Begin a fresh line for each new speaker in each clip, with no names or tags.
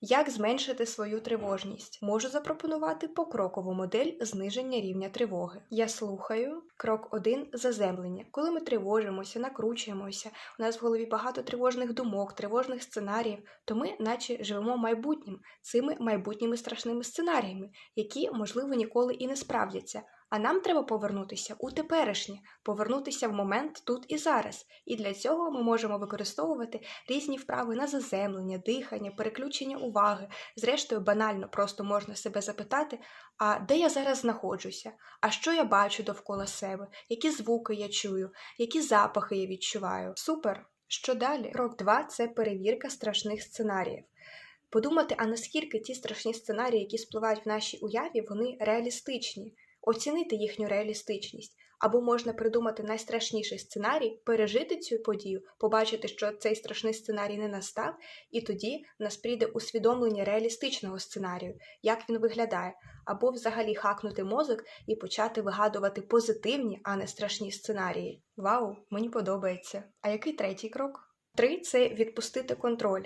Як зменшити свою тривожність? Можу запропонувати покрокову модель зниження рівня тривоги. Я слухаю. Крок 1 заземлення. Коли ми тривожимося, накручуємося, у нас в голові багато тривожних думок, тривожних сценаріїв, то ми, наче, живемо майбутнім, цими майбутніми страшними сценаріями, які, можливо, ніколи і не справдяться. А нам треба повернутися у теперішнє, повернутися в момент тут і зараз. І для цього ми можемо використовувати різні вправи на заземлення, дихання, переключення уваги. Зрештою, банально просто можна себе запитати, а де я зараз знаходжуся? А що я бачу довкола себе? Які звуки я чую, які запахи я відчуваю? Супер! Що далі? Крок 2 – це перевірка страшних сценаріїв. Подумати, а наскільки ті страшні сценарії, які спливають в нашій уяві, вони реалістичні, оцінити їхню реалістичність. Або можна придумати найстрашніший сценарій, пережити цю подію, побачити, що цей страшний сценарій не настав, і тоді в нас прийде усвідомлення реалістичного сценарію, як він виглядає, або взагалі хакнути мозок і почати вигадувати позитивні, а не страшні сценарії. Вау, мені подобається. А який третій крок? Три це відпустити контроль.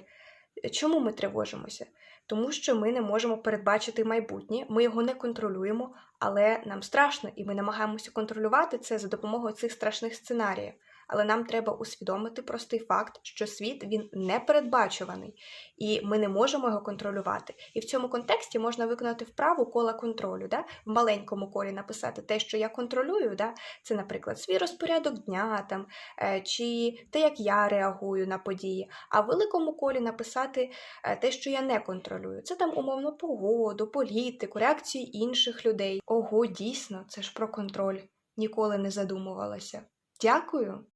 Чому ми тривожимося? Тому що ми не можемо передбачити майбутнє, ми його не контролюємо, але нам страшно, і ми намагаємося контролювати це за допомогою цих страшних сценаріїв. Але нам треба усвідомити простий факт, що світ він непередбачуваний, і ми не можемо його контролювати. І в цьому контексті можна виконати вправу кола контролю, да? в маленькому колі написати те, що я контролюю, да? це, наприклад, свій розпорядок дня там, е, чи те, як я реагую на події. А в великому колі написати е, те, що я не контролюю. Це там умовно погоду, політику, реакції інших людей. Ого, дійсно, це ж про контроль. Ніколи не задумувалася. Дякую.